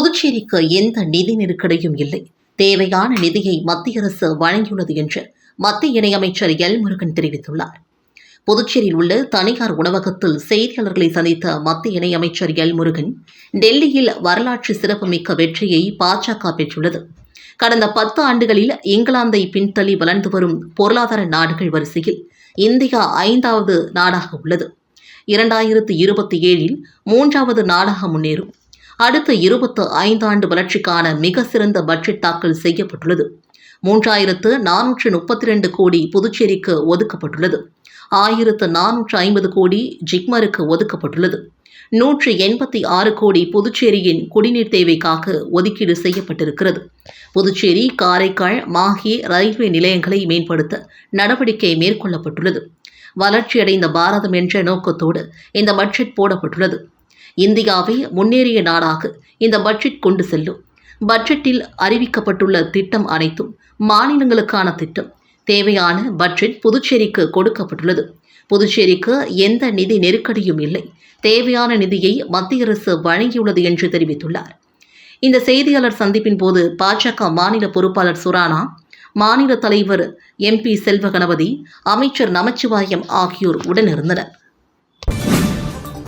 புதுச்சேரிக்கு எந்த நிதி நெருக்கடியும் இல்லை. தேவையான நிதியை மத்திய அரசு வழங்கியுள்ளது என்று மத்திய இணையமைச்சர் எல் முருகன் தெரிவித்துள்ளார். புதுச்சேரியில் உள்ள தனியார் உணவகத்தில் செய்தியாளர்களை சந்தித்த மத்திய இணையமைச்சர் எல் முருகன் டெல்லியில் வரலாற்று சிறப்புமிக்க வெற்றியை பாஜக பெற்றுள்ளது. கடந்த பத்து ஆண்டுகளில் இங்கிலாந்தை பின்தள்ளி வளர்ந்து வரும் பொருளாதார நாடுகள் வரிசையில் இந்தியா ஐந்தாவது நாடாக உள்ளது. இரண்டாயிரத்து இருபத்தி ஏழில் மூன்றாவது நாடாக முன்னேறும். அடுத்த இருபத்து ஐந்தாண்டு வளர்ச்சிக்கான மிக சிறந்த பட்ஜெட் தாக்கல் செய்யப்பட்டுள்ளது. மூன்றாயிரத்து நானூற்று முப்பத்தி ரெண்டு கோடி புதுச்சேரிக்கு ஒதுக்கப்பட்டுள்ளது. ஆயிரத்து நானூற்று ஐம்பது கோடி ஜிக்மருக்கு ஒதுக்கப்பட்டுள்ளது. நூற்று எண்பத்தி ஆறு கோடி புதுச்சேரியின் குடிநீர் தேவைக்காக ஒதுக்கீடு செய்யப்பட்டிருக்கிறது. புதுச்சேரி காரைக்கால் மாஹே ரயில்வே நிலையங்களை மேம்படுத்த நடவடிக்கை மேற்கொள்ளப்பட்டுள்ளது. வளர்ச்சியடைந்த பாரதம் என்ற நோக்கத்தோடு இந்த பட்ஜெட் போடப்பட்டுள்ளது. இந்தியாவை முன்னேறிய நாடாக இந்த பட்ஜெட் கொண்டு செல்லும். பட்ஜெட்டில் அறிவிக்கப்பட்டுள்ள திட்டம் அனைத்தும் மாநிலங்களுக்கான திட்டம். தேவையான பட்ஜெட் புதுச்சேரிக்கு கொடுக்கப்பட்டுள்ளது. புதுச்சேரிக்கு எந்த நிதி நெருக்கடியும் இல்லை. தேவையான நிதியை மத்திய அரசு வழங்கியுள்ளது என்று தெரிவித்துள்ளார். இந்த செய்தியாளர் சந்திப்பின் போது பாஜக மாநில பொறுப்பாளர் சுரானா மாநில தலைவர் எம்பி செல்வ கணபதி அமைச்சர் நமச்சிவாயம் ஆகியோர் உடனிருந்தனர்.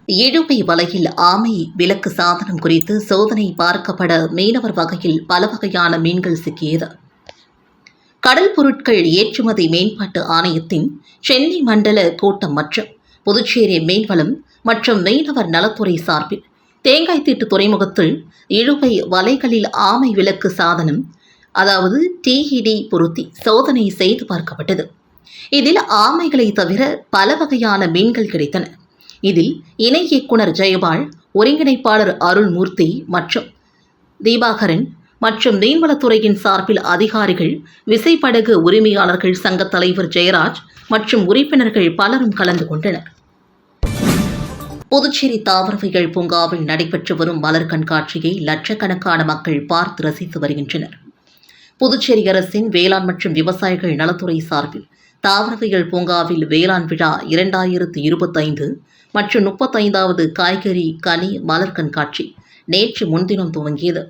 இழுவை வலையில் ஆமை விலக்கு சாதனம் குறித்து சோதனை பார்க்கப்பட மீனவர் வகையில் பல வகையான மீன்கள் சிக்கியது. கடல் பொருட்கள் ஏற்றுமதி மேம்பாட்டு ஆணையத்தின் சென்னை மண்டல கூட்டம் மற்றும் புதுச்சேரி மீன்வளம் மற்றும் மீனவர் நலத்துறை சார்பில் தேங்காய்த்திட்டு துறைமுகத்தில் இழுவை வலைகளில் ஆமை விலக்கு சாதனம் அதாவது டிஇடி பொருத்தி சோதனை செய்து பார்க்கப்பட்டது. இதில் ஆமைகளை தவிர பல வகையான மீன்கள் கிடைத்தன. இதில் இணை இயக்குனர் ஜெயபால் ஒருங்கிணைப்பாளர் அருள்மூர்த்தி மற்றும் தீபாகரன் மற்றும் மீன்வளத்துறையின் சார்பில் அதிகாரிகள் விசைப்படகு உரிமையாளர்கள் சங்க தலைவர் ஜெயராஜ் மற்றும் உறுப்பினர்கள் பலரும் கலந்து கொண்டனர். புதுச்சேரி தாவரவியல் பூங்காவில் நடைபெற்று வரும் மலர் கண்காட்சியை லட்சக்கணக்கான மக்கள் பார்த்து ரசித்து வருகின்றனர். புதுச்சேரி அரசின் வேளாண் மற்றும் விவசாயிகள் நலத்துறை சார்பில் தாவரவியல் பூங்காவில் வேளாண் விழா இரண்டாயிரத்து இருபத்தைந்து மற்றும் முப்பத்தைந்தாவது காய்கறி கனி மலர் கண்காட்சி நேற்று முன்தினம் துவங்கியது.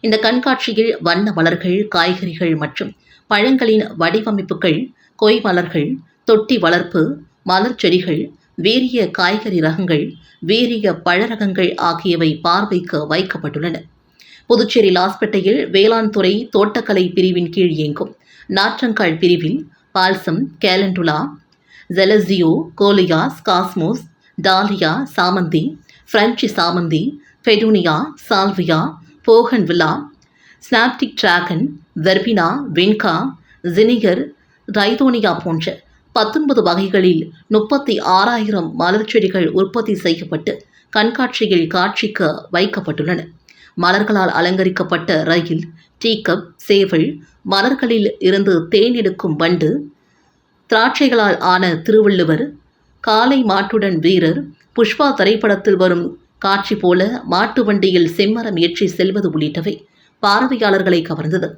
இந்த கண்காட்சியில் வண்ண மலர்கள் காய்கறிகள் மற்றும் பழங்களின் வடிவமைப்புகள் கொய் மலர்கள் தொட்டி வளர்ப்பு மலர் செடிகள் வீரிய காய்கறி ரகங்கள் வீரிய பழரகங்கள் ஆகியவை பார்வைக்கு வைக்கப்பட்டுள்ளன. புதுச்சேரி லாஸ்பேட்டையில் வேளாண் துறை தோட்டக்கலை பிரிவின் கீழ் இயங்கும் நாற்றங்கால் பிரிவில் balsam calendula celosia coleus cosmos dahlia சாமந்தி பிரெஞ்சு சாமந்தி petunia salvia bougainvillea snapdragon verbena vinca ஜினிகர் ரைதோனியா போன்ற பத்தொன்பது வகைகளில் முப்பத்தி ஆறாயிரம் மலர் செடிகள் உற்பத்தி செய்யப்பட்டு கண்காட்சியில் காட்சிக்கு வைக்கப்பட்டுள்ளன. மலர்களால் அலங்கரிக்கப்பட்ட ரயில் டீக்கப் சேவல் மலர்களில் இருந்து தேன் எடுக்கும் வண்டு திராட்சைகளால் ஆன திருவள்ளுவர் காலை மாட்டுடன் வீரர் புஷ்பா திரைப்படத்தில் வரும் காட்சி போல மாட்டு வண்டியில் செம்மரம் ஏற்றி செல்வது உள்ளிட்டவை பார்வையாளர்களை கவர்ந்தது.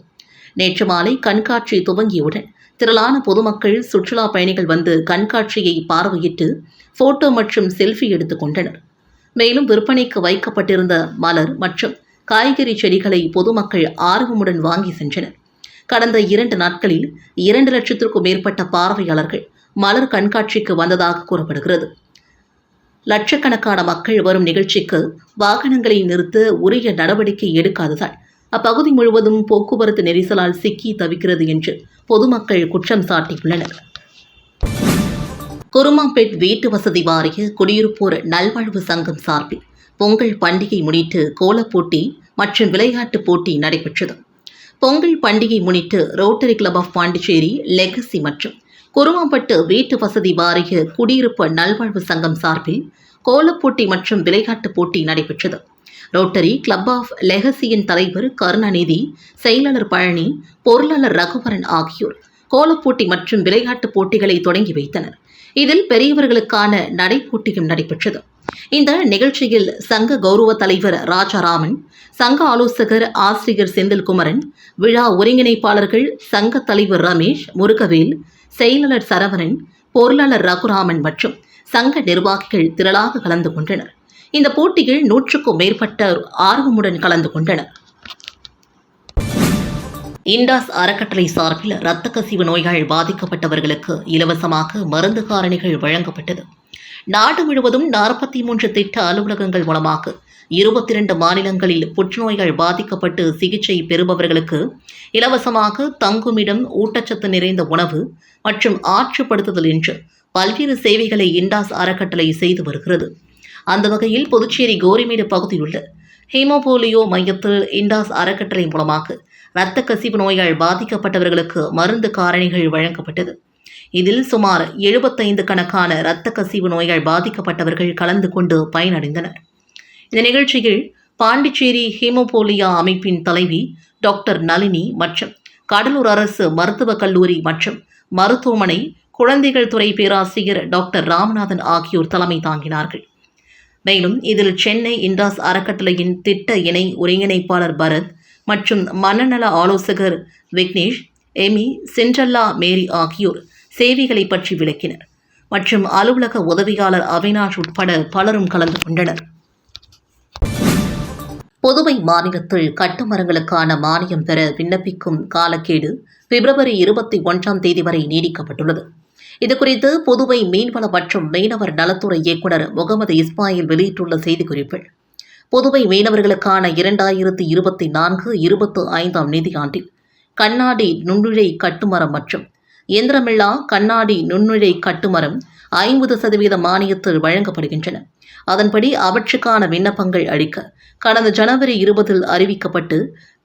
நேற்று மாலை கண்காட்சி துவங்கியவுடன் திரளான பொதுமக்கள் சுற்றுலா பயணிகள் வந்து கண்காட்சியை பார்வையிட்டு போட்டோ மற்றும் செல்ஃபி எடுத்துக் கொண்டனர். மேலும் விற்பனைக்கு வைக்கப்பட்டிருந்த மலர் மற்றும் காய்கறி செடிகளை பொதுமக்கள் ஆர்வமுடன் வாங்கி சென்றனர். கடந்த இரண்டு நாட்களில் இரண்டு லட்சத்திற்கும் மேற்பட்ட பார்வையாளர்கள் மலர் கண்காட்சிக்கு வந்ததாக கூறப்படுகிறது. லட்சக்கணக்கான மக்கள் வரும் நிகழ்ச்சிக்கு வாகனங்களை நிறுத்த உரிய நடவடிக்கை எடுக்காததால் அப்பகுதி முழுவதும் போக்குவரத்து நெரிசலால் சிக்கி தவிக்கிறது என்று பொதுமக்கள் குற்றம் சாட்டியுள்ளனர். குருமாம்பேட் வீட்டு வசதி வாரிய குடியிருப்போர் நல்வாழ்வு சங்கம் சார்பில் பொங்கல் பண்டிகை முன்னிட்டு கோலப்போட்டி மற்றும் விளையாட்டுப் போட்டி நடைபெற்றது. பொங்கல் பண்டிகை முன்னிட்டு rotary club of Pondicherry legacy மற்றும் குருமாம்பட்டு வீட்டு வசதி வாரிய குடியிருப்பு நல்வாழ்வு சங்கம் சார்பில் கோலப்போட்டி மற்றும் விளையாட்டுப் போட்டி நடைபெற்றது. ரோட்டரி கிளப் ஆஃப் லெகசியின் தலைவர் கருணாநிதி செயலாளர் பழனி பொருளாளர் ரகுவரன் ஆகியோர் கோலப்போட்டி மற்றும் விளையாட்டுப் போட்டிகளை தொடங்கி வைத்தனர். இதில் பெரியவர்களுக்கான நடைப்போட்டியும் நடைபெற்றது. இந்த நிகழ்ச்சியில் சங்க கௌரவ தலைவர் ராஜாராமன் சங்க ஆலோசகர் ஆசிரியர் செந்தில்குமரன் விழா ஒருங்கிணைப்பாளர்கள் சங்க தலைவர் ரமேஷ் முருகவேல் செயலாளர் சரவணன் பொருளாளர் ரகுராமன் மற்றும் சங்க நிர்வாகிகள் திரளாக கலந்து கொண்டனர். இந்த போட்டியில் நூற்றுக்கும் மேற்பட்டோர் ஆர்வமுடன் கலந்து கொண்டனர். இண்டாஸ் அறக்கட்டளை சார்பில் இரத்த கசிவு நோய்கள் பாதிக்கப்பட்டவர்களுக்கு இலவசமாக மருந்து காரணிகள் வழங்கப்பட்டது. நாடு முழுவதும் நாற்பத்தி மூன்று திட்ட அலுவலகங்கள் மூலமாக இருபத்தி இரண்டு மாநிலங்களில் புற்றுநோய்கள் பாதிக்கப்பட்டு சிகிச்சை பெறுபவர்களுக்கு இலவசமாக தங்குமிடம் ஊட்டச்சத்து நிறைந்த உணவு மற்றும் ஆற்றுப்படுத்துதல் என்று பல்வேறு சேவைகளை இண்டாஸ் அறக்கட்டளை செய்து வருகிறது. அந்த வகையில் புதுச்சேரி கோரிமேடு பகுதியில் உள்ள ஹீமோபோலியோ மையத்தில் இண்டாஸ் அறக்கட்டளை மூலமாக இரத்த கசிவு நோயால் பாதிக்கப்பட்டவர்களுக்கு மருந்து காரணிகள் வழங்கப்பட்டது. இதில் சுமார் எழுபத்தைந்து கணக்கான இரத்த கசிவு நோயால் பாதிக்கப்பட்டவர்கள் கலந்து கொண்டு பயனடைந்தனர். இந்த நிகழ்ச்சியில் பாண்டிச்சேரி ஹீமோபோலியா அமைப்பின் தலைவி டாக்டர் நளினி மற்றும் கடலூர் அரசு மருத்துவக் கல்லூரி மற்றும் மருத்துவமனை குழந்தைகள் துறை பேராசிரியர் டாக்டர் ராமநாதன் ஆகியோர் தலைமை தாங்கினார்கள். மேலும் இதில் சென்னை இண்டாஸ் அறக்கட்டளையின் திட்ட இணை ஒருங்கிணைப்பாளர் பரத் மற்றும் மனநல ஆலோசகர் விக்னேஷ் எமி சென்ட்ரல்லா மேரி ஆகியோர் சேவைகளை பற்றி விளக்கினர். மற்றும் அலுவலக உதவியாளர் அவினாஷ் உட்பட பலரும் கலந்து கொண்டனர். புதுவை மாநிலத்தில் கட்டுமரங்களுக்கான மானியம் பெற விண்ணப்பிக்கும் காலக்கேடு பிப்ரவரி இருபத்தி ஒன்றாம் தேதி வரை நீடிக்கப்பட்டுள்ளது. இதுகுறித்து புதுவை மீன்வள மற்றும் மீனவர் நலத்துறை இயக்குநர் முகமது இஸ்மாயில் வெளியிட்டுள்ள செய்திக்குறிப்பில் புதுவை மீனவர்களுக்கான இரண்டாயிரத்தி இருபத்தி நான்கு இருபத்தி ஐந்தாம் நிதியாண்டில் கண்ணாடி நுண்ணுழை கட்டுமரம் மற்றும் இயந்திரமில்லா கண்ணாடி நுண்ணுழை கட்டுமரம் ஐம்பது சதவீத மானியத்தில் வழங்கப்படுகின்றன. அதன்படி அவற்றுக்கான விண்ணப்பங்கள் அளிக்க கடந்த ஜனவரி இருபதில் அறிவிக்கப்பட்டு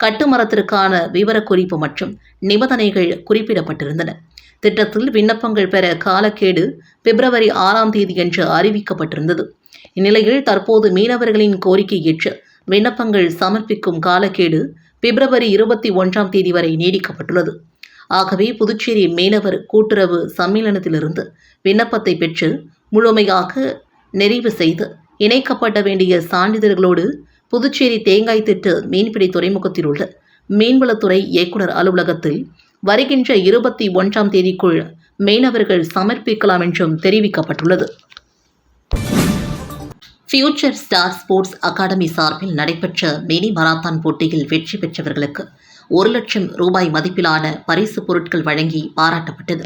கட்டுமரத்திற்கான விவரக்குறிப்பு மற்றும் நிபந்தனைகள் குறிப்பிடப்பட்டிருந்தன. திட்டத்தில் விண்ணப்பங்கள் பெற காலக்கேடு பிப்ரவரி ஆறாம் தேதி என்று அறிவிக்கப்பட்டிருந்தது. இந்நிலையில் தற்போது மீனவர்களின் கோரிக்கை ஏற்று விண்ணப்பங்கள் சமர்ப்பிக்கும் காலக்கேடு பிப்ரவரி இருபத்தி ஒன்றாம் தேதி வரை நீடிக்கப்பட்டுள்ளது. ஆகவே புதுச்சேரி மீனவர் கூட்டுறவு சம்மேளனத்திலிருந்து விண்ணப்பத்தை பெற்று முழுமையாக நிறைவு செய்து இணைக்கப்பட வேண்டிய சான்றிதழ்களோடு புதுச்சேரி தேங்காய் திட்டு மீன்பிடி துறைமுகத்தில் உள்ள மீன்வளத்துறை இயக்குனர் அலுவலகத்தில் வருகின்ற இருபத்தி ஒன்றாம் தேதிக்குள் மீனவர்கள் சமர்ப்பிக்கலாம் என்றும் தெரிவிக்கப்பட்டுள்ளது. ஃபியூச்சர் ஸ்டார் ஸ்போர்ட்ஸ் அகாடமி சார்பில் நடைபெற்ற மினி மராத்தான் போட்டியில் வெற்றி பெற்றவர்களுக்கு ஒரு லட்சம் ரூபாய் மதிப்பிலான பரிசு பொருட்கள் வழங்கி பாராட்டப்பட்டது.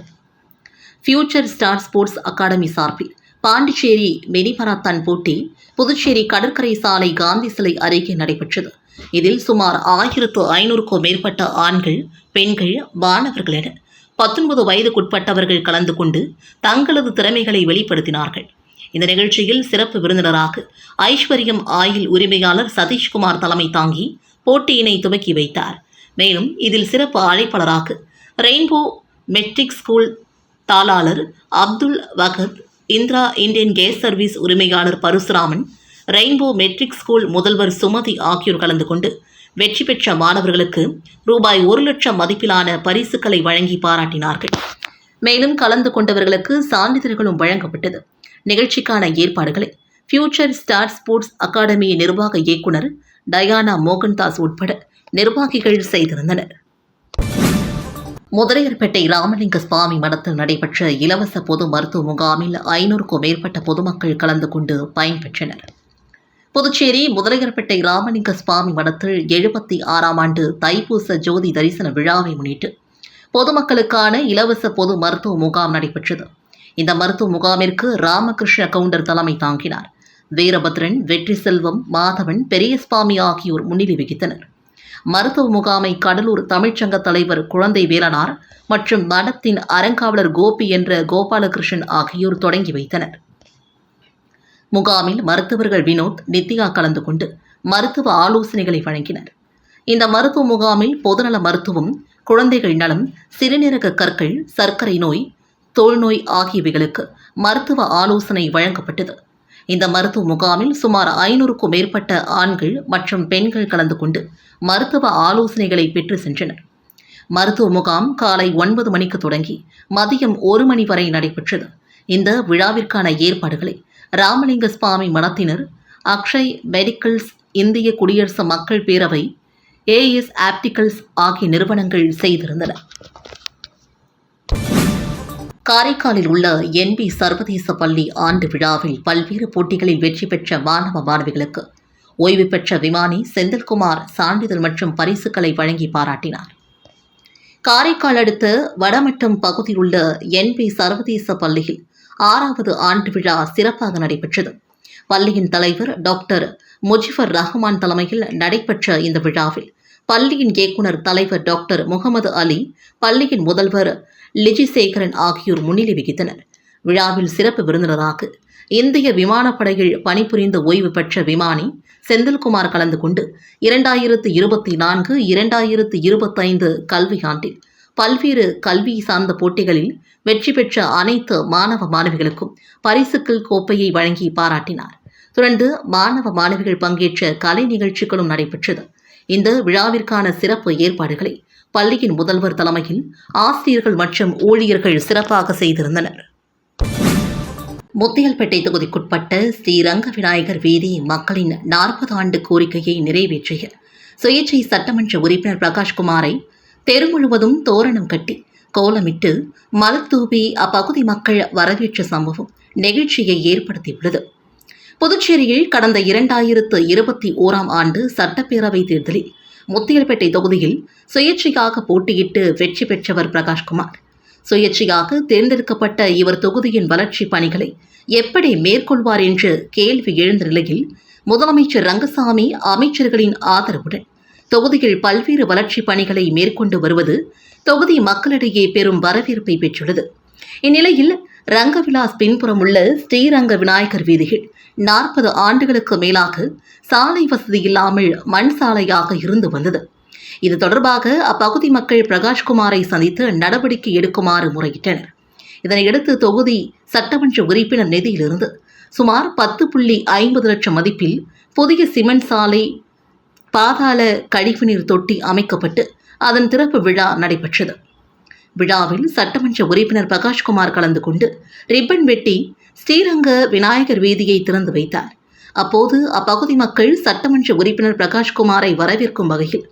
ஃபியூச்சர் ஸ்டார் ஸ்போர்ட்ஸ் அகாடமி சார்பில் பாண்டிச்சேரி மினி மராத்தான் போட்டி புதுச்சேரி கடற்கரை சாலை காந்தி சிலை அருகே நடைபெற்றது. இதில் சுமார் ஆயிரத்து ஐநூறுக்கும் மேற்பட்ட ஆண்கள் பெண்கள் மாணவர்கள் என பத்தொன்பது வயதுக்குட்பட்டவர்கள் கலந்து கொண்டு தங்களது திறமைகளை வெளிப்படுத்தினார்கள். இந்த நிகழ்ச்சியில் சிறப்பு விருந்தினராக ஐஸ்வர்யம் ஆயில் உரிமையாளர் சதீஷ்குமார் தலைமை தாங்கி போட்டியினை துவக்கி வைத்தார். மேலும் இதில் சிறப்பு அழைப்பாளராக ரெயின்போ மெட்ரிக் ஸ்கூல் தாளாளர் Abdul Vagath Indira Indian gas service உரிமையாளர் பரசுராமன் ரெயின்போ மெட்ரிக் ஸ்கூல் முதல்வர் சுமதி ஆகியோர் கலந்து கொண்டு வெற்றி பெற்ற மாணவர்களுக்கு ரூபாய் ஒரு லட்சம் மதிப்பிலான பரிசுகளை வழங்கி பாராட்டினார்கள். மேலும் கலந்து கொண்டவர்களுக்கு சான்றிதழ்களும் வழங்கப்பட்டது. நிகழ்ச்சிக்கான ஏற்பாடுகளை ஃபியூச்சர் ஸ்டார் ஸ்போர்ட்ஸ் அகாடமி நிர்வாக இயக்குனர் டயானா மோகன்தாஸ் உட்பட நிர்வாகிகள் செய்திருந்தனர். முதலையர்பேட்டை ராமலிங்க சுவாமி மடத்தில் நடைபெற்ற இலவச பொது மருத்துவ முகாமில் ஐநூறுக்கும் மேற்பட்ட பொதுமக்கள் கலந்து கொண்டு பயன்பெற்றனர் புதுச்சேரி முதலையர்பேட்டை ராமலிங்க சுவாமி மடத்தில் எழுபத்தி ஆறாம் ஆண்டு தைப்பூச ஜோதி தரிசன விழாவை முன்னிட்டு பொதுமக்களுக்கான இலவச பொது மருத்துவ முகாம் நடைபெற்றது. இந்த மருத்துவ முகாமிற்கு ராமகிருஷ்ண கவுண்டர் தலைமை தாங்கினார். வீரபத்ரன் வெற்றி செல்வம் மாதவன் பெரியசுவாமி ஆகியோர் முன்னிலை வகித்தனர். மருத்துவ முகாமை கடலூர் தமிழ்ச்சங்க தலைவர் குழந்தை வேலனார் மற்றும் மடத்தின் அறங்காவலர் கோபி என்ற கோபாலகிருஷ்ணன் ஆகியோர் தொடங்கி வைத்தனர். முகாமில் மருத்துவர்கள் வினோத் நித்யா கலந்து கொண்டு மருத்துவ ஆலோசனைகளை வழங்கினர். இந்த மருத்துவ முகாமில் பொதுநல மருத்துவம் குழந்தைகள் நலம் சிறுநீரக கற்கள் சர்க்கரை நோய் தோல்நோய் ஆகியவைகளுக்கு மருத்துவ ஆலோசனை வழங்கப்பட்டது. இந்த மருத்துவ முகாமில் சுமார் ஐநூறுக்கும் மேற்பட்ட ஆண்கள் மற்றும் பெண்கள் கலந்து கொண்டு மருத்துவ ஆலோசனைகளை பெற்று சென்றனர். மருத்துவ முகாம் காலை ஒன்பது மணிக்கு தொடங்கி மதியம் ஒரு மணி வரை நடைபெற்றது. இந்த விழாவிற்கான ஏற்பாடுகளை ராமலிங்க சுவாமி மடத்தினர் அக்ஷய் மெடிக்கல்ஸ் இந்திய குடியரசு மக்கள் பேரவை ஏஎஸ் ஆப்டிகல்ஸ் ஆகிய நிறுவனங்கள் செய்திருந்தன. காரைக்காலில் உள்ள என்பி சர்வதேச பள்ளி ஆண்டு விழாவில் பல்வேறு போட்டிகளில் வெற்றி பெற்ற மாணவ மாணவிகளுக்கு ஓய்வு பெற்ற விமானி செந்தில்குமார் சான்றிதழ் மற்றும் பரிசுகளை வழங்கி பாராட்டினார். காரைக்கால் அடுத்த வடமட்டம் பகுதியில் உள்ள என்பி சர்வதேச பள்ளியில் ஆறாவது ஆண்டு விழா சிறப்பாக நடைபெற்றது. பள்ளியின் தலைவர் டாக்டர் முஜிபர் ரஹ்மான் தலைமையில் நடைபெற்ற இந்த விழாவில் பள்ளியின் இயக்குனர் தலைவர் டாக்டர் முகமது அலி பள்ளியின் முதல்வர் லிஜிசேகரன் ஆகியோர் முன்னிலை வகித்தனர். விழாவில் சிறப்பு விருந்தினராக இந்திய விமானப்படையில் பணிபுரிந்த ஓய்வு பெற்ற விமானி செந்தில்குமார் கலந்து கொண்டு இரண்டாயிரத்து இருபத்தி நான்கு இரண்டாயிரத்து இருபத்தைந்து கல்வியாண்டில் பல்வேறு கல்வி சார்ந்த போட்டிகளில் வெற்றி பெற்ற அனைத்து மாணவ மாணவிகளுக்கும் பரிசுக்கள் கோப்பையை வழங்கி பாராட்டினார். தொடர்ந்து மாணவ மாணவிகள் பங்கேற்ற கலை நிகழ்ச்சிகளும் நடைபெற்றது. இந்த விழாவிற்கான சிறப்பு ஏற்பாடுகளை பள்ளியின் முதல்வர் தலைமையில் ஆசிரியர்கள் மற்றும் ஊழியர்கள் சிறப்பாக செய்திருந்தனர். முத்தியல்பேட்டை தொகுதிக்குட்பட்ட ஸ்ரீரங்க விநாயகர் வீதி மக்களின் நாற்பது ஆண்டு கோரிக்கையை நிறைவேற்றிய சுயேட்சை சட்டமன்ற உறுப்பினர் பிரகாஷ்குமாரை தெரு முழுவதும் தோரணம் கட்டி கோலமிட்டு மலர் தூவி அப்பகுதி மக்கள் வரவேற்ற சம்பவம் நெகிழ்ச்சியை ஏற்படுத்தியுள்ளது. புதுச்சேரியில் கடந்த இரண்டாயிரத்து இருபத்தி ஓராம் ஆண்டு சட்டப்பேரவை தேர்தலில் முத்தியல்பேட்டை தொகுதியில் சுயேட்சையாக போட்டியிட்டு வெற்றி பெற்றவர் பிரகாஷ்குமார். சுயேட்சையாக தேர்ந்தெடுக்கப்பட்ட இவர் தொகுதியின் வளர்ச்சி பணிகளை எப்படி மேற்கொள்வார் என்று கேள்வி எழுந்த நிலையில் முதலமைச்சர் ரங்கசாமி அமைச்சர்களின் ஆதரவுடன் தொகுதியில் பல்வேறு வளர்ச்சி பணிகளை மேற்கொண்டு வருவது தொகுதி மக்களிடையே பெரும் வரவேற்பை பெற்றுள்ளது. இந்நிலையில் ரங்கவிலாஸ் பின்புறம் உள்ள ஸ்ரீரங்க விநாயகர் வீதியில் நாற்பது ஆண்டுகளுக்கு மேலாக சாலை வசதி இல்லாமல் மண் சாலையாக இருந்து வந்தது. இது தொடர்பாக அப்பகுதி மக்கள் பிரகாஷ்குமாரை சந்தித்து நடவடிக்கை எடுக்குமாறு முறையிட்டனர். இதனையடுத்து தொகுதி சட்டமன்ற உறுப்பினர் நிதியிலிருந்து சுமார் பத்து புள்ளி ஐம்பது லட்சம் மதிப்பில் புதிய சிமெண்ட் சாலை பாதாள கழிவுநீர் தொட்டி அமைக்கப்பட்டு அதன் திறப்பு விழா நடைபெற்றது. விழாவில் சட்டமன்ற உறுப்பினர் பிரகாஷ்குமார் கலந்து கொண்டு ரிப்பன் வெட்டி ஸ்ரீரங்க விநாயகர் வீதியை திறந்து வைத்தார். அப்போது அப்பகுதி மக்கள் சட்டமன்ற உறுப்பினர் பிரகாஷ்குமாரை வரவேற்கும் வகையில்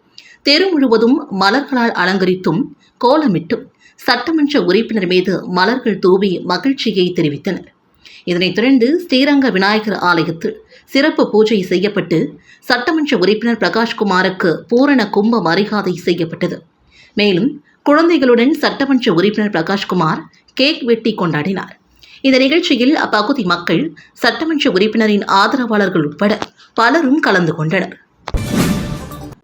தெரு முழுவதும் மலர்களால் அலங்கரித்தும் கோலமிட்டும் சட்டமன்ற உறுப்பினர் மீது மலர்கள் தூவி மகிழ்ச்சியை தெரிவித்தனர். இதனைத் தொடர்ந்து ஸ்ரீரங்க விநாயகர் ஆலயத்தில் சிறப்பு பூஜை செய்யப்பட்டு சட்டமன்ற உறுப்பினர் பிரகாஷ்குமாருக்கு பூரண கும்ப மரியாதை செய்யப்பட்டது. மேலும் குழந்தைகளுடன் சட்டமன்ற உறுப்பினர் பிரகாஷ்குமார் கேக் வெட்டி கொண்டாடினார். இந்த நிகழ்ச்சியில் அப்பகுதி மக்கள் சட்டமன்ற உறுப்பினரின் ஆதரவாளர்கள் உட்பட பலரும் கலந்து கொண்டனர்.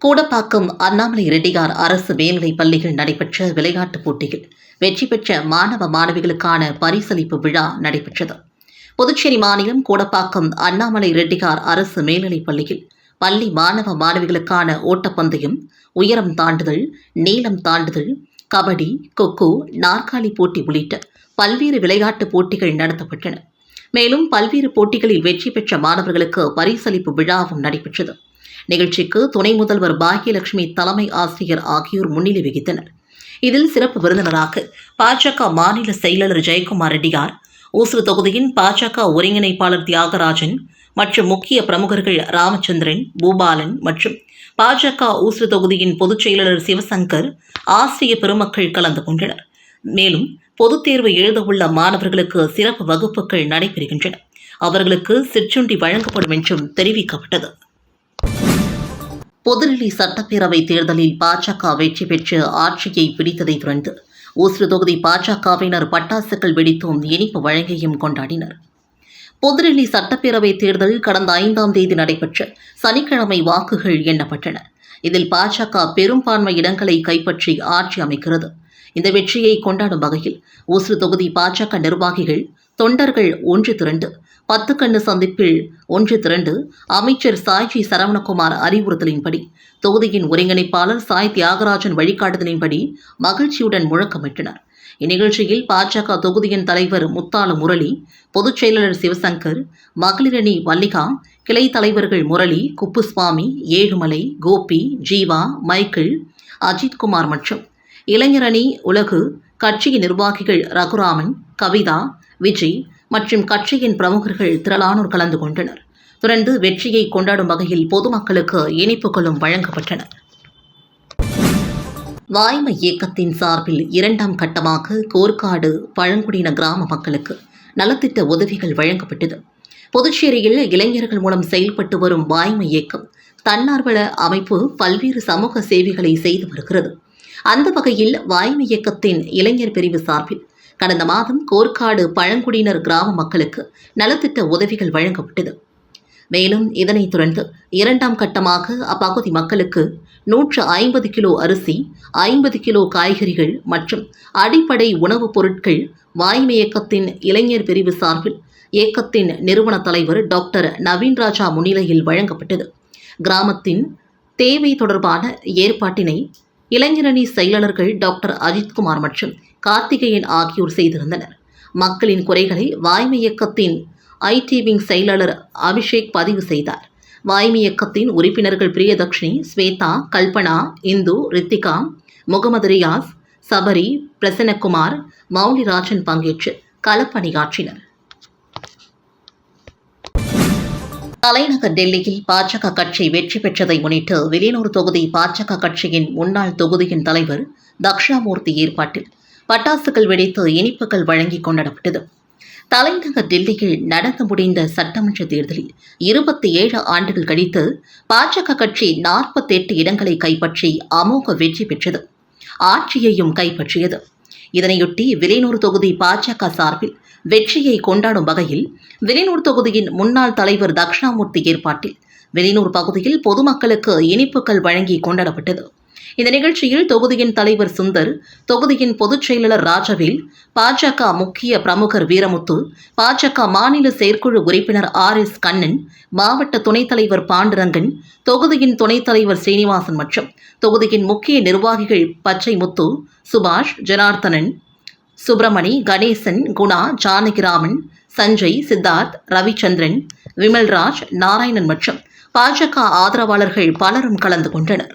கூடப்பாக்கம் அண்ணாமலை ரெட்டியார் அரசு மேல்நிலைப் பள்ளியில் நடைபெற்ற விளையாட்டுப் போட்டியில் வெற்றி பெற்ற மாணவ மாணவிகளுக்கான பரிசளிப்பு விழா நடைபெற்றது. புதுச்சேரி மாநிலம் கூடப்பாக்கம் அண்ணாமலை ரெட்டியார் அரசு மேல்நிலைப் பள்ளியில் பள்ளி மாணவ மாணவிகளுக்கான ஓட்டப்பந்தயம் உயரம் தாண்டுதல் நீளம் தாண்டுதல் கபடி கொக்கோ நாற்காலி போட்டி உள்ளிட்ட பல்வேறு விளையாட்டுப் போட்டிகள் நடத்தப்பட்டன. மேலும் பல்வேறு போட்டிகளில் வெற்றி பெற்ற மாணவர்களுக்கு பரிசளிப்பு விழாவும் நடைபெற்றது. நிகழ்ச்சிக்கு துணை முதல்வர் பாகியலட்சுமி தலைமை ஆசிரியர் ஆகியோர் முன்னிலை வகித்தனர். இதில் சிறப்பு விருந்தினராக பாஜக மாநில செயலாளர் ஜெயக்குமார் ரெட்டியார் ஊசுறு தொகுதியின் பாஜக ஒருங்கிணைப்பாளர் தியாகராஜன் மற்றும் முக்கிய பிரமுகர்கள் ராமச்சந்திரன் பூபாலன் மற்றும் பாஜக ஊசுறு தொகுதியின் பொதுச் செயலாளர் சிவசங்கர் ஆசிரிய பெருமக்கள் கலந்து கொண்டனர். மேலும் பொதுத் தேர்வு எழுதவுள்ள மாணவர்களுக்கு சிறப்பு வகுப்புகள் நடைபெறுகின்றன. அவர்களுக்கு சிற்றுண்டி வழங்கப்படும் என்றும் தெரிவிக்கப்பட்டது. புதுடில்லி சட்டப்பேரவை தேர்தலில் பாஜக வெற்றி பெற்று ஆட்சியை பிடித்ததை தொடர்ந்து ஊசூர் தொகுதி பாஜகவினர் பட்டாசுகள் வெடித்தும் இனிப்பு வழங்கியும் கொண்டாடினர். புதுடில்லி சட்டப்பேரவை தேர்தல் கடந்த ஐந்தாம் தேதி நடைபெற்ற சனிக்கிழமை வாக்குகள் எண்ணப்பட்டன. இதில் பாஜக பெரும்பான்மை இடங்களை கைப்பற்றி ஆட்சி அமைக்கிறது. இந்த வெற்றியை கொண்டாடும் வகையில் ஊசூர் தொகுதி பாஜக நிர்வாகிகள் தொண்டர்கள் ஒன்று திரண்டு பத்து கண்ணு சந்திப்பில் ஒன்று திரண்டு அமைச்சர் சாய்ஜி சரவணகுமார் அறிவுறுத்தலின்படி தொகுதியின் ஒருங்கிணைப்பாளர் சாய் தியாகராஜன் வழிகாட்டுதலின்படி மகிழ்ச்சியுடன் முழக்கமிட்டனர். இந்நிகழ்ச்சியில் பாஜக தொகுதியின் தலைவர் முத்தாலு முரளி பொதுச் செயலாளர் சிவசங்கர் மகளிரணி மல்லிகா கிளை தலைவர்கள் முரளி குப்புசுவாமி ஏழுமலை கோபி ஜீவா மைக்கேல் அஜித்குமார் மற்றும் இளைஞரணி உலகு கட்சியின் நிர்வாகிகள் ரகுராமன் கவிதா விஜய் மற்றும் கட்சியின் பிரமுகர்கள் திரளானோர் கலந்து கொண்டனர். தொடர்ந்து வெற்றியை கொண்டாடும் வகையில் பொதுமக்களுக்கு இனிப்புகளும் வழங்கப்பட்டன. வாய்மை இயக்கத்தின் சார்பில் இரண்டாம் கட்டமாக கோர்க்காடு பழங்குடியின கிராம மக்களுக்கு நலத்திட்ட உதவிகள் வழங்கப்பட்டது. புதுச்சேரியில் இளைஞர்கள் மூலம் செயல்பட்டு வரும் வாய்மை இயக்கம் தன்னார்வல அமைப்பு பல்வேறு சமூக சேவைகளை செய்து வருகிறது. அந்த வகையில் வாய்மை இயக்கத்தின் இளைஞர் பிரிவு சார்பில் கடந்த மாதம் கோர்க்காடு பழங்குடியினர் கிராம மக்களுக்கு நலத்திட்ட உதவிகள் வழங்கப்பட்டது. மேலும் இதனைத் தொடர்ந்து இரண்டாம் கட்டமாக அப்பகுதி மக்களுக்கு நூற்று ஐம்பது கிலோ அரிசி ஐம்பது கிலோ காய்கறிகள் மற்றும் அடிப்படை உணவுப் பொருட்கள் வாய்மை இயக்கத்தின் இளைஞர் பிரிவு சார்பில் இயக்கத்தின் நிறுவன தலைவர் டாக்டர் நவீன் ராஜா முன்னிலையில் வழங்கப்பட்டது. கிராமத்தின் தேவை தொடர்பான ஏற்பாட்டினை இளைஞரணி செயலாளர்கள் டாக்டர் அஜித்குமார் மற்றும் கார்த்திகேயன் ஆகியோர் செய்திருந்தனர். மக்களின் குறைகளை வாய்மை இயக்கத்தின் ஐடி விங் செயலாளர் அபிஷேக் பதிவு செய்தார். வாய்மை இயக்கத்தின் உறுப்பினர்கள் பிரியதர்ஷினி ஸ்வேதா கல்பனா இந்து ரித்திகா முகமது ரியாஸ் சபரி பிரசன்னகுமார் மௌலிராஜன் பங்கேற்று களப்பணியாற்றினர். தலைநகர் டெல்லியில் பாஜக கட்சி வெற்றி பெற்றதை முன்னிட்டு வெளியனூர் தொகுதி பாஜக கட்சியின் முன்னாள் தொகுதியின் தலைவர் தக்ஷணாமூர்த்தி ஏற்பாட்டில் பட்டாசுகள் வெடித்து இனிப்புகள் வழங்கி கொண்டாடப்பட்டது. தலைநகர் டெல்லியில் நடந்து முடிந்த சட்டமன்ற தேர்தலில் இருபத்தி ஏழு ஆண்டுகள் கழித்து பாஜக கட்சி நாற்பத்தி எட்டு இடங்களை கைப்பற்றி அமோக வெற்றி பெற்றது. ஆட்சியையும் கைப்பற்றியது. இதனையொட்டி விலைநூர் தொகுதி பாஜக சார்பில் வெற்றியை கொண்டாடும் வகையில் விலைநூர் தொகுதியின் முன்னாள் தலைவர் தக்ஷணாமூர்த்தி ஏற்பாட்டில் வெளிநூர் பகுதியில் பொதுமக்களுக்கு இனிப்புகள் வழங்கி கொண்டாடப்பட்டது. இந்த நிகழ்ச்சியில் தொகுதியின் தலைவர் சுந்தர் தொகுதியின் பொதுச் செயலாளர் ராஜவேல் பாஜக முக்கிய பிரமுகர் வீரமுத்து பாஜக மாநில செயற்குழு உறுப்பினர் ஆர் எஸ் கண்ணன் மாவட்ட துணைத் தலைவர் பாண்டுரங்கன் தொகுதியின் துணைத் தலைவர் ஸ்ரீனிவாசன் மற்றும் தொகுதியின் முக்கிய நிர்வாகிகள் பச்சைமுத்து சுபாஷ் ஜனார்த்தனன் சுப்பிரமணி கணேசன் குணா ஜானகிராமன் சஞ்சய் சித்தார்த் ரவிச்சந்திரன் விமல்ராஜ் நாராயணன் மற்றும் பாஜக ஆதரவாளர்கள் பலரும் கலந்து கொண்டனர்.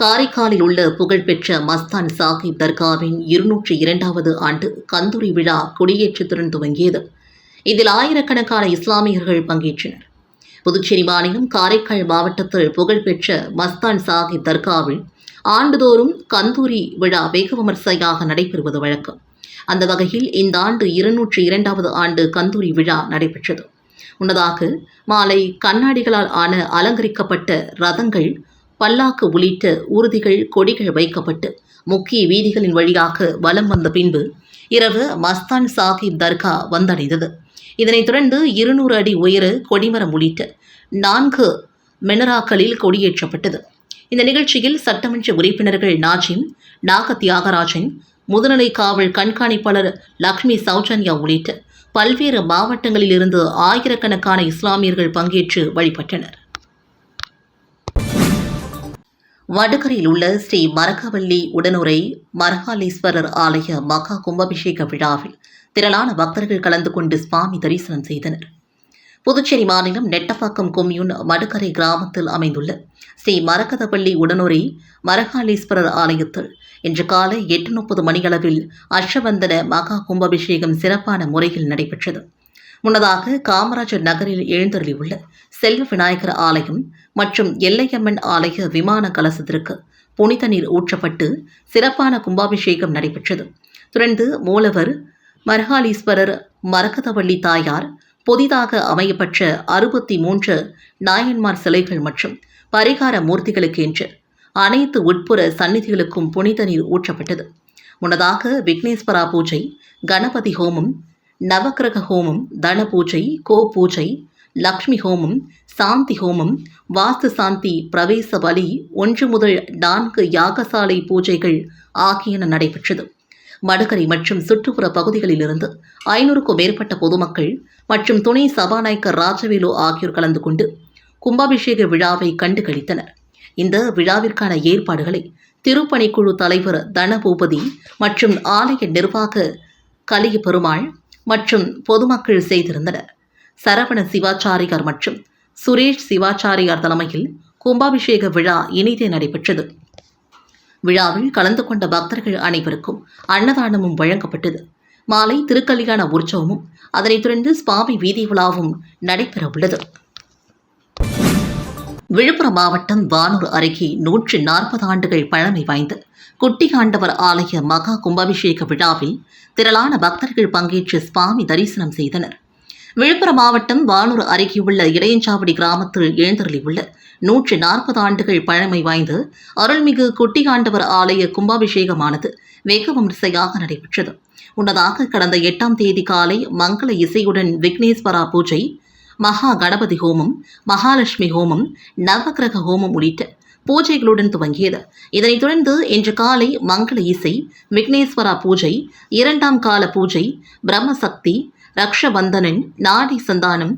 காரைக்காலில் உள்ள புகழ்பெற்ற மஸ்தான் சாஹிப் தர்காவின் இருநூற்றி இரண்டாவது ஆண்டு கந்தூரி விழா கொடியேற்றத்துடன் துவங்கியது. இதில் ஆயிரக்கணக்கான இஸ்லாமியர்கள் பங்கேற்றனர். புதுச்சேரி மாநிலம் காரைக்கால் மாவட்டத்தில் புகழ்பெற்ற மஸ்தான் சாஹிப் தர்காவில் ஆண்டுதோறும் கந்தூரி விழா வெகு விமர்சையாக நடைபெறுவது வழக்கம். அந்த வகையில் இந்த ஆண்டு இருநூற்றி இரண்டாவது ஆண்டு கந்தூரி விழா நடைபெற்றது. முன்னதாக மாலை கண்ணாடிகளால் ஆன அலங்கரிக்கப்பட்ட ரதங்கள் பல்லாக்கு உள்ளிட்ட ஊர்திகள் கொடிகள் வைக்கப்பட்டு முக்கிய வீதிகளின் வழியாக வலம் வந்த பின்பு இரவு மஸ்தான் சாஹிப் தர்கா வந்தடைந்தது. இதனைத் தொடர்ந்து இருநூறு அடி உயர கொடிமரம் உள்ளிட்ட நான்கு மெனராக்களில் கொடியேற்றப்பட்டது. இந்த நிகழ்ச்சியில் சட்டமன்ற உறுப்பினர்கள் நாஜிம் நாக தியாகராஜன் முதுநிலை காவல் கண்காணிப்பாளர் லக்ஷ்மி சௌஜன்யா உள்ளிட்ட பல்வேறு மாவட்டங்களிலிருந்து ஆயிரக்கணக்கான இஸ்லாமியர்கள் பங்கேற்று வழிபட்டனர். வடுகரில் உள்ள ஸ்ரீ மரகவல்லி உடனுரை மரகாலீஸ்வரர் ஆலய மகா கும்பாபிஷேக விழாவில் திரளான பக்தர்கள் கலந்து கொண்டு சுவாமி தரிசனம் செய்தனர். புதுச்சேரி மாநிலம் நெட்டப்பாக்கம் கொம்யூன் மடுக்கரை கிராமத்தில் அமைந்துள்ள ஸ்ரீ மரகதப்பள்ளி உடனுரை மரகாலீஸ்வரர் ஆலயத்தில் இன்று காலை எட்டு முப்பது மணியளவில் அஷ்டவந்தன மகா கும்பாபிஷேகம் சிறப்பான முறையில் நடைபெற்றது. முன்னதாக காமராஜர் நகரில் எழுந்தருளியுள்ள செல்வ விநாயகர் ஆலயம் மற்றும் எல்லையம்மன் ஆலய விமான கலசத்திற்கு புனித நீர் ஊற்றப்பட்டு சிறப்பான கும்பாபிஷேகம் நடைபெற்றது. தொடர்ந்து மூலவர் மர்ஹாலீஸ்வரர் மரகதவள்ளி தாயார் புதிதாக அமையப்பட்ட அறுபத்தி மூன்று நாயன்மார் சிலைகள் மற்றும் பரிகார மூர்த்திகளுக்கு என்று அனைத்து உட்புற சந்நிதிகளுக்கும் புனித நீர் ஊற்றப்பட்டது. முன்னதாக விக்னேஸ்வரா பூஜை கணபதி ஹோமம் நவக்கிரக ஹோமம் தன பூஜை கோ பூஜை லக்ஷ்மி ஹோமம் சாந்தி ஹோமம் வாஸ்து சாந்தி பிரவேச பலி ஒன்று முதல் நான்கு யாகசாலை பூஜைகள் ஆகியன நடைபெற்றது. மடுகரை மற்றும் சுற்றுப்புற பகுதிகளிலிருந்து ஐநூறுக்கும் மேற்பட்ட பொதுமக்கள் மற்றும் துணை சபாநாயகர் ராஜவேலு ஆகியோர் கலந்து கொண்டு கும்பாபிஷேக விழாவை கண்டு கழித்தனர் இந்த விழாவிற்கான ஏற்பாடுகளை திருப்பணிக்குழு தலைவர் தனபூபதி மற்றும் ஆலய நிர்வாக கலிய பெருமாள் மற்றும் பொதுமக்கள் செய்திருந்தனர். சரவண சிவாச்சாரியார் மற்றும் சுரேஷ் சிவாச்சாரியார் தலைமையில் கும்பாபிஷேக விழா இனிதே நடைபெற்றது. விழாவில் கலந்து கொண்ட பக்தர்கள் அனைவருக்கும் அன்னதானமும் வழங்கப்பட்டது. மாலை திருக்கல்யாண உற்சவமும் அதனைத் தொடர்ந்து சுவாமி வீதி விழாவும் நடைபெறவுள்ளது விழுப்புரம் மாவட்டம் வானூர் அருகே நூற்று நாற்பது ஆண்டுகள் பழமை வாய்ந்த குட்டிகாண்டவர் ஆலய மகா கும்பாபிஷேக விழாவில் திரளான பக்தர்கள் பங்கேற்று சுவாமி தரிசனம் செய்தனர். விழுப்புரம் மாவட்டம் வானூர் அருகே உள்ள இடையஞ்சாவடி கிராமத்தில் எழுந்தருளியுள்ள நூற்றி நாற்பது ஆண்டுகள் பழமை வாய்ந்த அருள்மிகு குட்டிகாண்டவர் ஆலய கும்பாபிஷேகமானது வெகு விமரிசையாக நடைபெற்றது. முன்னதாக கடந்த எட்டாம் தேதி காலை மங்கள இசையுடன் விக்னேஸ்வரா பூஜை மகா கணபதி ஹோமம் மகாலட்சுமி ஹோமம் நவகிரக ஹோமம் உள்ளிட்ட பூஜைகளுடன் துவங்கியது. இதனைத் தொடர்ந்து இன்று காலை மங்கள இசை விக்னேஸ்வரா பூஜை இரண்டாம் கால பூஜை பிரம்மசக்தி ரக்ஷபந்தனன் நாடி சந்தானம்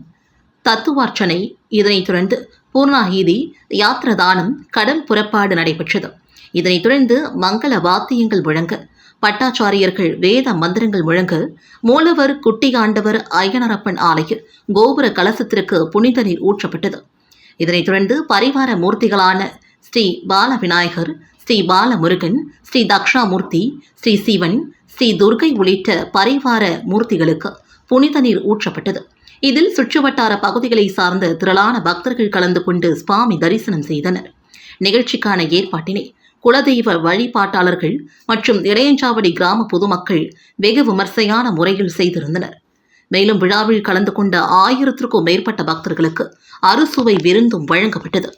தத்துவார்ச்சனை இதனைத் தொடர்ந்து பூர்ணாஹீதி யாத்திரதானம் கடன் புறப்பாடு நடைபெற்றது. இதனைத் தொடர்ந்து மங்கள வாத்தியங்கள் முழங்க பட்டாச்சாரியர்கள் வேத மந்திரங்கள் முழங்க மூலவர் குட்டிகாண்டவர் ஐயனரப்பன் ஆலய கோபுர கலசத்திற்கு புனித நீர் ஊற்றப்பட்டது. இதனைத் தொடர்ந்து பரிவார மூர்த்திகளான ஸ்ரீ பால விநாயகர் ஸ்ரீ பாலமுருகன் ஸ்ரீ தக்ஷாமூர்த்தி ஸ்ரீ சிவன் ஸ்ரீ துர்கை உள்ளிட்ட பரிவார மூர்த்திகளுக்கு புனித நீர் ஊற்றப்பட்டது. இதில் சுற்றுவட்டார பகுதிகளை சார்ந்த திரளான பக்தர்கள் கலந்து கொண்டு சுவாமி தரிசனம் செய்தனர். நிகழ்ச்சிக்கான ஏற்பாட்டினை குலதெய்வ வழிபாட்டாளர்கள் மற்றும் இடையஞ்சாவடி கிராம பொதுமக்கள் வெகு விமர்சையான முறையில் செய்திருந்தனர். மேலும் விழாவில் கலந்து கொண்ட ஆயிரத்திற்கும் மேற்பட்ட பக்தர்களுக்கு அறுசுவை விருந்தும் வழங்கப்பட்டது.